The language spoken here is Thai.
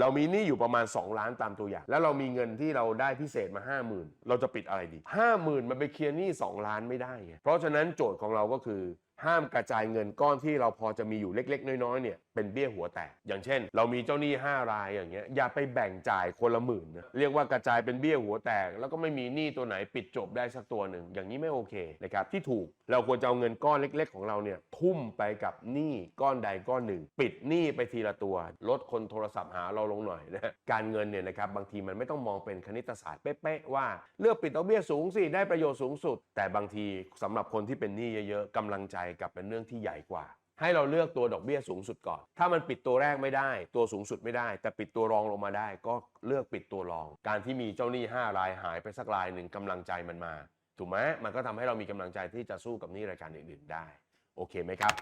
เรามีหนี้อยู่ประมาณ 2 ล้านตามตัวอย่าง แล้วเรามีเงินที่เราได้พิเศษมา 5 0,000 เราจะปิดอะไรดี 50,000 มันไปเคลียร์หนี้2ล้านไม่ได้ไงเพราะฉะนั้นโจทย์ของเราก็คือ ห้ามกระจายเงินก้อนที่เราพอจะมีอยู่เล็ก ๆ น้อยๆเนี่ยเป็นเบี้ยหัวแตก อย่างเช่น เรามีเจ้าหนี้ 5 รายอย่างเงี้ยอย่าไปแบ่งจ่ายคนละหมื่นนะเรียกว่ากระจายเป็นเบี้ยหัวแตก แล้วก็ไม่มีหนี้ตัวไหนปิดจบได้สักตัวหนึ่งอย่างนี้ไม่โอเคนะครับที่ถูกเราควรจะเอาเงินก้อนเล็ก ๆ ของเราเนี่ยทุ่มไปกับหนี้ก้อนใดก้อนหนึ่ง ปิดหนี้ไปทีละตัว ลดคนโทรศัพท์หาเราลงหน่อยนะการเงินเนี่ยนะครับบางทีมันไม่ต้องมองเป็นคณิตศาสตร์เป๊ะๆว่าเลือกปิดดอกเบี้ยสูงสิได้ประโยชน์สูงสุด แต่บางทีสำหรับคนที่เป็นหนี้เยอะๆกำลังใจกลับเป็นเรื่องที่ใหญ่กว่า ให้เราเลือกตัวดอกเบี้ยสูงสุดก่อน ถ้ามันปิดตัวแรกไม่ได้ ตัวสูงสุดไม่ได้ แต่ปิดตัวรองลงมาได้ ก็เลือกปิดตัวรอง การที่มีเจ้าหนี้5รายหายไปสักรายหนึ่งกำลังใจมันมา ถูกไหมมันก็ทำให้เรามีกำลังใจที่จะสู้กับหนี้รายการอื่นๆได้ โอเคไหมครับ